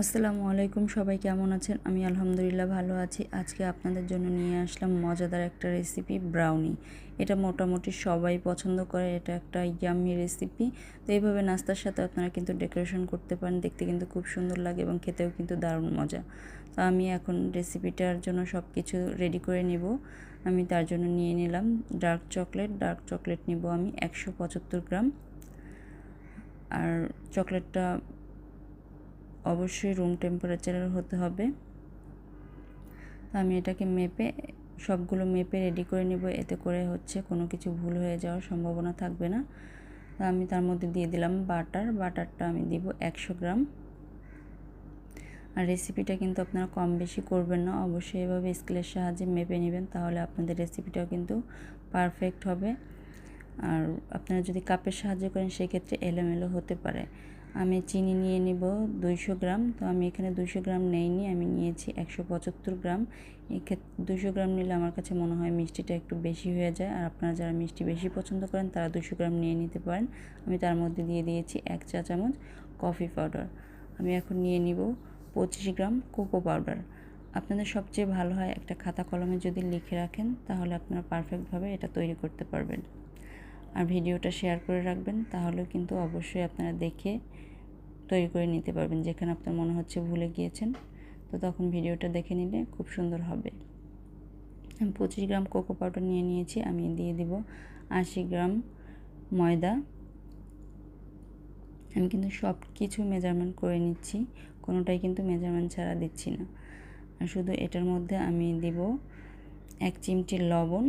আসসালামু আলাইকুম, সবাই কেমন আছেন? আমি আলহামদুলিল্লাহ ভালো আছি। আজকে আপনাদের জন্য নিয়ে আসলাম মজাদার একটা রেসিপি ব্রাউনি এটা মোটামুটি সবাই পছন্দ করে, এটা একটা ইয়াম্মি রেসিপি তো এইভাবে নাস্তার সাথে আপনারা কিন্তু ডেকোরেশন করতে পারেন, দেখতে কিন্তু খুব সুন্দর লাগে এবং খেতেও কিন্তু দারুণ মজা। তো আমি এখন রেসিপিটার জন্য সব কিছু রেডি করে নিব। আমি তার জন্য নিয়ে নিলাম ডার্ক চকলেট ডার্ক চকলেট নিব আমি একশো পঁচাত্তর গ্রাম। আর চকলেটটা অবশ্যই রুম টেম্পারেচারের হতে হবে। আমি এটাকে মেপে, সবগুলো মেপে রেডি করে নিব। এতে করে হচ্ছে কোনো কিছু ভুল হয়ে যাওয়ার সম্ভাবনা থাকবে না। আমি তার মধ্যে দিয়ে দিলাম বাটার বাটারটা আমি দিব একশো গ্রাম। আর রেসিপিটা কিন্তু আপনারা কম বেশি করবেন না। অবশ্যই এভাবে স্কেলের সাহায্যে মেপে নেবেন, তাহলে আপনাদের রেসিপিটাও কিন্তু পারফেক্ট হবে। আর আপনারা যদি কাপের সাহায্য করেন, সেক্ষেত্রে এলোমেলো হতে পারে। আমি চিনি নিয়ে নিব দুইশো গ্রাম। তো আমি এখানে দুইশো গ্রাম নেইনি, আমি নিয়েছি একশো পঁচাত্তর গ্রাম। এক্ষেত্রে দুশো গ্রাম নিলে আমার কাছে মনে হয় মিষ্টিটা একটু বেশি হয়ে যায়। আর আপনারা যারা মিষ্টি বেশি পছন্দ করেন, তারা দুশো গ্রাম নিয়ে নিতে পারেন। আমি তার মধ্যে দিয়ে দিয়েছি এক চা চামচ কফি পাউডার। আমি এখন নিয়ে নিব পঁচিশ গ্রাম কোকো পাউডার। আপনাদের সবচেয়ে ভালো হয় একটা খাতা কলমে যদি লিখে রাখেন, তাহলে আপনারা পারফেক্টভাবে এটা তৈরি করতে পারবেন। আর ভিডিওটা শেয়ার করে রাখবেন, তাহলেও কিন্তু অবশ্যই আপনারা দেখে তৈরি করে নিতে পারবেন, যেখানে আপনার মনে হচ্ছে ভুলে গিয়েছেন। তো তখন ভিডিওটা দেখে নিলে খুব সুন্দর হবে। আমি পঁচিশ গ্রাম কোকো পাউডার নিয়ে নিয়েছি, আমি দিয়ে দিব আশি গ্রাম ময়দা। আমি কিন্তু সব কিছু মেজারমেন্ট করে নিচ্ছি, কোনোটাই কিন্তু মেজারমেন্ট ছাড়া দিচ্ছি না। আর শুধু এটার মধ্যে আমি দিব এক চিমটি লবণ।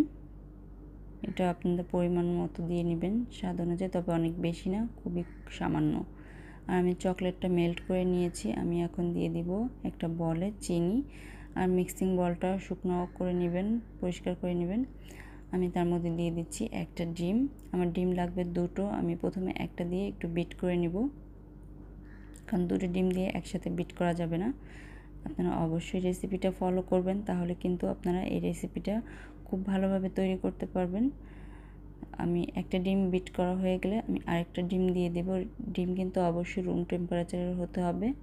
এটা আপনাদের পরিমাণ মতো দিয়ে নেবেন, স্বাদ অনুযায়ী, তবে অনেক বেশি না, খুবই সামান্য। আমি চকলেটটা মেল্ট করে নিয়েছি। আমি এখন দিয়ে দিব একটা বলে চিনি। আর মিক্সিং বলটা শুকনো করে নেবেন, পরিষ্কার করে নেবেন। আমি তার মধ্যে দিয়ে দিচ্ছি একটা ডিম। আমার ডিম লাগবে দুটো। আমি প্রথমে একটা দিয়ে একটু বিট করে নিব। কারণ দুটো ডিম দিয়ে একসাথে বিট করা যাবে না। আপনারা অবশ্যই রেসিপিটা ফলো করবেন, তাহলে কিন্তু আপনারা এই রেসিপিটা খুব ভালোভাবে তৈরি করতে পারবেন। আমি একটা ডিম বিট করা হয়ে গেলে আমি আরেকটা ডিম দিয়ে দেব। ডিম কিন্তু অবশ্যই রুম টেম্পারেচারের হতে হবে।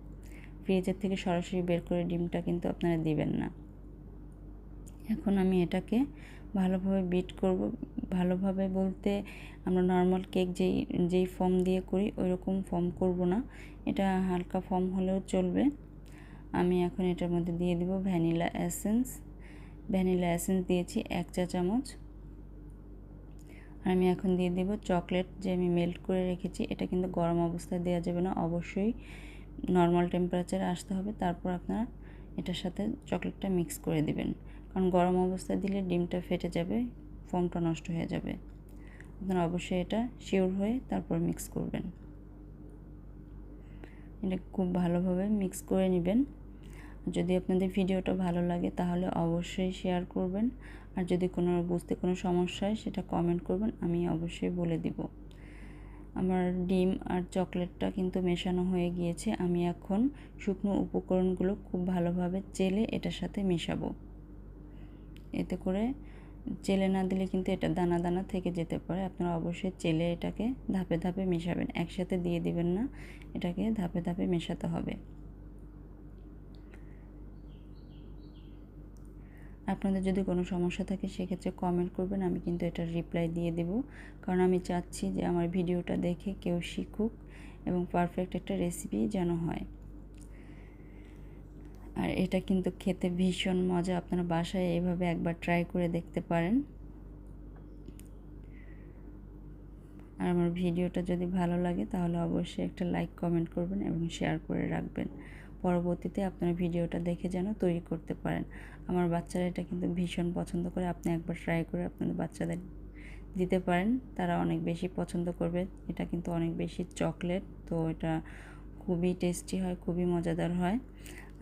ফ্রিজের থেকে সরাসরি বের করে ডিমটা কিন্তু আপনারা দিবেন না। এখন আমি এটাকে ভালোভাবে বিট করব। ভালোভাবে বলতে আমরা নর্মাল কেক যেই যেই ফর্ম দিয়ে করি ওই রকম ফর্ম করব না। এটা হালকা ফর্ম হলেও চলবে। আমি এখন এটার মধ্যে দিয়ে দিব ভ্যানিলা এসেন্স। ভ্যানিলা এসেন্স দিয়েছি এক চা চামচ আমি এখন দিয়ে দেব চকলেট যে আমি মেল্ট করে রেখেছি। এটা কিন্তু গরম অবস্থায় দেওয়া যাবে না। অবশ্যই নর্মাল টেম্পারেচারে আসতে হবে। তারপর আপনারা এটার সাথে চকলেটটা মিক্স করে দিবেন। কারণ গরম অবস্থায় দিলে ডিমটা ফেটে যাবে ফর্মটা নষ্ট হয়ে যাবে। আপনারা অবশ্যই এটা শিওর হয়ে তারপর মিক্স করবেন। এটা খুব ভালোভাবে মিক্স করে নেবেন। যদি আপনাদের ভিডিওটা ভালো লাগে তাহলে অবশ্যই শেয়ার করবেন। আর যদি কোনো, বুঝতে কোনো সমস্যা হয় সেটা কমেন্ট করবেন, আমি অবশ্যই বলে দিব। আমার ডিম আর চকলেটটা কিন্তু মেশানো হয়ে গিয়েছে। আমি এখন শুকনো উপকরণগুলো খুব ভালোভাবে চেলে এটার সাথে মেশাবো। এতে করে চেলে না দিলে কিন্তু এটা দানা দানা থেকে যেতে পারে। আপনারা অবশ্যই চেলে এটাকে ধাপে ধাপে মেশাবেন। একসাথে দিয়ে দিবেন না, এটাকে ধাপে ধাপে মেশাতে হবে। আপনাদের যদি কোনো সমস্যা থাকে, সেক্ষেত্রে কমেন্ট করবেন, আমি কিন্তু এটার রিপ্লাই দিয়ে দেব। কারণ আমি চাচ্ছি যে আমার ভিডিওটা দেখে কেউ শিখুক এবং পারফেক্ট একটা রেসিপি যেন হয়। আর এটা কিন্তু খেতে ভীষণ মজা, আপনারা বাসায় এইভাবে একবার ট্রাই করে দেখতে পারেন। আর আমার ভিডিওটা যদি ভালো লাগে, তাহলে অবশ্যই একটা লাইক কমেন্ট করবেন এবং শেয়ার করে রাখবেন। পরবর্তীতে আপনারা ভিডিওটা দেখে যেন তৈরি করতে পারেন। আমার বাচ্চারা এটা কিন্তু ভীষণ পছন্দ করে। আপনি একবার ট্রাই করে আপনাদের বাচ্চাদের দিতে পারেন। তারা অনেক বেশি পছন্দ করবে। এটা কিন্তু অনেক বেশি চকলেট তো এটা খুবই টেস্টি হয়, খুবই মজাদার হয়।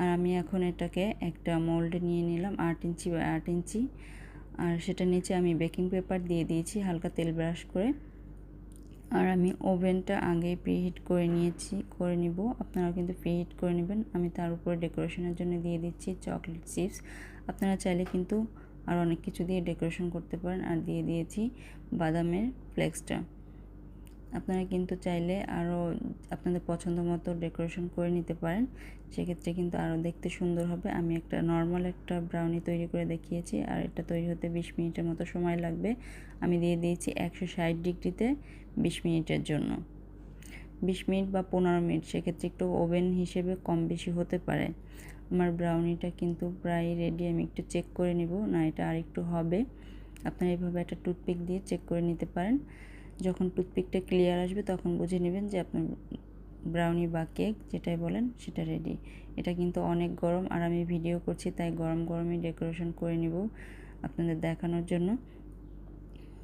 আর আমি এখন এটাকে একটা মোল্ডে নিয়ে নিলাম আট ইঞ্চি বা আট ইঞ্চি। আর সেটা নিচে আমি বেকিং পেপার দিয়ে দিয়েছি, হালকা তেল ব্রাশ করে। আর আমি ওভেনটা আগে প্রিহিট করে নিয়েছি, করে নিব। আপনারা কিন্তু প্রিহিট করে নেবেন। আমি তার উপরে ডেকোরেশনের জন্য দিয়ে দিচ্ছি চকলেট চিপস আপনারা চাইলে কিন্তু আর অনেক কিছু দিয়ে ডেকোরেশন করতে পারেন। আর দিয়ে দিয়েছি বাদামের ফ্লেক্সটা আপনারা কিন্তু চাইলে আরও আপনাদের পছন্দ মতো ডেকোরেশন করে নিতে পারেন। সেক্ষেত্রে কিন্তু আরও দেখতে সুন্দর হবে। আমি একটা নর্মাল একটা ব্রাউনি তৈরি করে দেখিয়েছি আর এটা তৈরি হতে বিশ মিনিটের মতো সময় লাগবে। আমি দিয়ে দিয়েছি একশো ষাট ডিগ্রিতে বিশ মিনিটের জন্য। বিশ মিনিট বা পনেরো মিনিট, সেক্ষেত্রে একটু ওভেন হিসেবে কম বেশি হতে পারে। আমার ব্রাউনিটা কিন্তু প্রায় রেডি আমি একটু চেক করে নিব, না এটা আর একটু হবে। আপনারা এইভাবে একটা টুথপিক দিয়ে চেক করে নিতে পারেন। যখন টুথপিকটা ক্লিয়ার আসবে তখন বুঝে নেবেন যে আপনার ব্রাউনি বা কেক যেটাই বলেন সেটা রেডি এটা কিন্তু অনেক গরম আর আমি ভিডিও করছি, তাই গরম গরমই ডেকোরেশন করে নিব আপনাদের দেখানোর জন্য।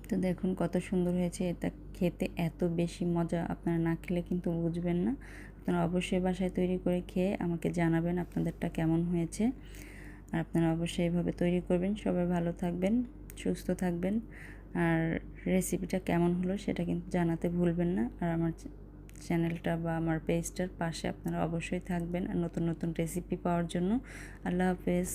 তো দেখুন কত সুন্দর হয়েছে, এটা খেতে এত বেশি মজা, আপনারা না খেলে কিন্তু বুঝবেন না। আপনারা অবশ্যই বাসায় তৈরি করে খেয়ে আমাকে জানাবেন আপনাদেরটা কেমন হয়েছে। আর আপনারা অবশ্যই এভাবে তৈরি করবেন। সবাই ভালো থাকবেন, সুস্থ থাকবেন। আর রেসিপিটা কেমন হলো সেটা কিন্তু জানাতে ভুলবেন না। আর আমার চ্যানেলটা বা আমার পেজটার পাশে আপনারা অবশ্যই থাকবেন আর নতুন নতুন রেসিপি পাওয়ার জন্য। আল্লাহ হাফেজ।